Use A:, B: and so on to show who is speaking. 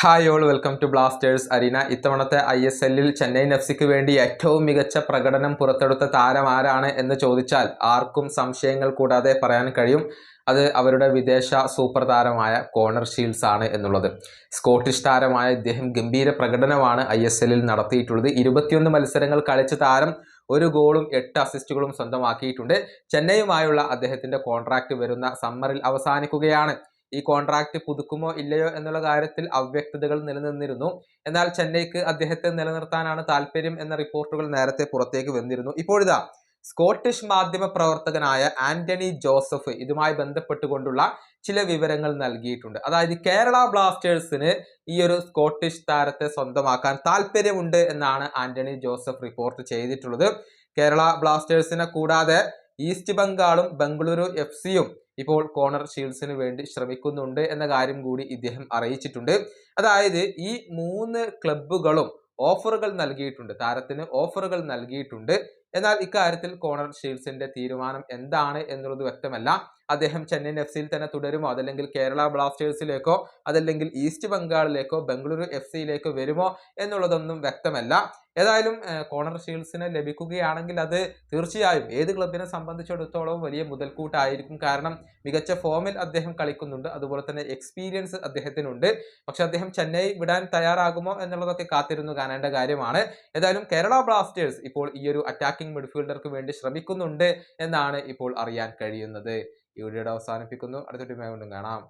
A: Hi all welcome to blasters arena. ഇത്തവണത്തെ I S എല്ലിൽ Chennaiyin F സിക്ക് വേണ്ടി ഏറ്റവും മികച്ച പ്രകടനം പുറത്തെടുത്ത താരം ആരാണ് എന്ന് ചോദിച്ചാൽ ആർക്കും സംശയങ്ങൾ കൂടാതെ പറയാൻ കഴിയും. അത് അവരുടെ വിദേശ സൂപ്പർ താരമായ കോണർ ഷീൽസ് ആണ് എന്നുള്ളത്. സ്കോട്ടിഷ് താരമായ ഇദ്ദേഹം ഗംഭീര പ്രകടനമാണ് ഐ എസ് എല്ലിൽ നടത്തിയിട്ടുള്ളത്. ഇരുപത്തിയൊന്ന് മത്സരങ്ങൾ കളിച്ച താരം ഒരു ഗോളും എട്ട് അസിസ്റ്റുകളും സ്വന്തമാക്കിയിട്ടുണ്ട്. ചെന്നൈയുമായുള്ള അദ്ദേഹത്തിന്റെ കോൺട്രാക്ട് വരുന്ന സമ്മറിൽ അവസാനിക്കുകയാണ്. ഈ കോൺട്രാക്ട് പുതുക്കുമോ ഇല്ലയോ എന്നുള്ള കാര്യത്തിൽ അവ്യക്തതകൾ നിലനിന്നിരുന്നു. എന്നാൽ ചെന്നൈക്ക് അദ്ദേഹത്തെ നിലനിർത്താനാണ് താല്പര്യം എന്ന റിപ്പോർട്ടുകൾ നേരത്തെ പുറത്തേക്ക് വന്നിരുന്നു. ഇപ്പോഴിതാ സ്കോട്ടിഷ് മാധ്യമ പ്രവർത്തകനായ ആന്റണി ജോസഫ് ഇതുമായി ബന്ധപ്പെട്ടുകൊണ്ടുള്ള ചില വിവരങ്ങൾ നൽകിയിട്ടുണ്ട്. അതായത് കേരള ബ്ലാസ്റ്റേഴ്സിന് ഈ ഒരു സ്കോട്ടിഷ് താരത്തെ സ്വന്തമാക്കാൻ താല്പര്യമുണ്ട് എന്നാണ് ആന്റണി ജോസഫ് റിപ്പോർട്ട് ചെയ്തിട്ടുള്ളത്. കേരള ബ്ലാസ്റ്റേഴ്സിനെ കൂടാതെ ഈസ്റ്റ് ബംഗാളും ബംഗളൂരു എഫ് സിയും ഇപ്പോൾ കോണർ ഷീൽഡ്സിന് വേണ്ടി ശ്രമിക്കുന്നുണ്ട് എന്ന കാര്യം കൂടി ഇദ്ദേഹം അറിയിച്ചിട്ടുണ്ട്. അതായത് ഈ മൂന്ന് ക്ലബുകളും ഓഫറുകൾ നൽകിയിട്ടുണ്ട്. താരത്തിന് ഓഫറുകൾ നൽകിയിട്ടുണ്ട്. എന്നാൽ ഇക്കാര്യത്തിൽ കോണർ ഷീൽസിന്റെ തീരുമാനം എന്താണ് എന്നുള്ളത് വ്യക്തമല്ല. അദ്ദേഹം ചെന്നൈ എഫ് സിയിൽ തന്നെ തുടരുമോ? അതല്ലെങ്കിൽ കേരള ബ്ലാസ്റ്റേഴ്സിലേക്കോ? അതല്ലെങ്കിൽ ഈസ്റ്റ് ബംഗാളിലേക്കോ? ബംഗളൂരു എഫ് സിയിലേക്കോ വരുമോ? എന്നുള്ളതൊന്നും വ്യക്തമല്ല. ഏതായാലും കോണർ ഷീൽസിനെ ലഭിക്കുകയാണെങ്കിൽ അത് തീർച്ചയായും ഏത് ക്ലബിനെ സംബന്ധിച്ചിടത്തോളം വലിയ മുതൽക്കൂട്ടായിരിക്കും. കാരണം മികച്ച ഫോമിൽ അദ്ദേഹം കളിക്കുന്നുണ്ട്. അതുപോലെ തന്നെ എക്സ്പീരിയൻസ് അദ്ദേഹത്തിനുണ്ട്. പക്ഷെ അദ്ദേഹം ചെന്നൈ വിടാൻ തയ്യാറാകുമോ എന്നുള്ളതൊക്കെ കാത്തിരുന്നു കാണേണ്ട കാര്യമാണ്. ഏതായാലും കേരള ബ്ലാസ്റ്റേഴ്സ് ഇപ്പോൾ ഈ ഒരു അറ്റാക്കിംഗ് മിഡ്ഫീൽഡർക്ക് വേണ്ടി ശ്രമിക്കുന്നുണ്ട് എന്നാണ് ഇപ്പോൾ അറിയാൻ കഴിയുന്നത്. ഈ വീഡിയോയുടെ അവസാനിപ്പിക്കുന്നു. അടുത്ത ടീമായി വീണ്ടും കാണാം.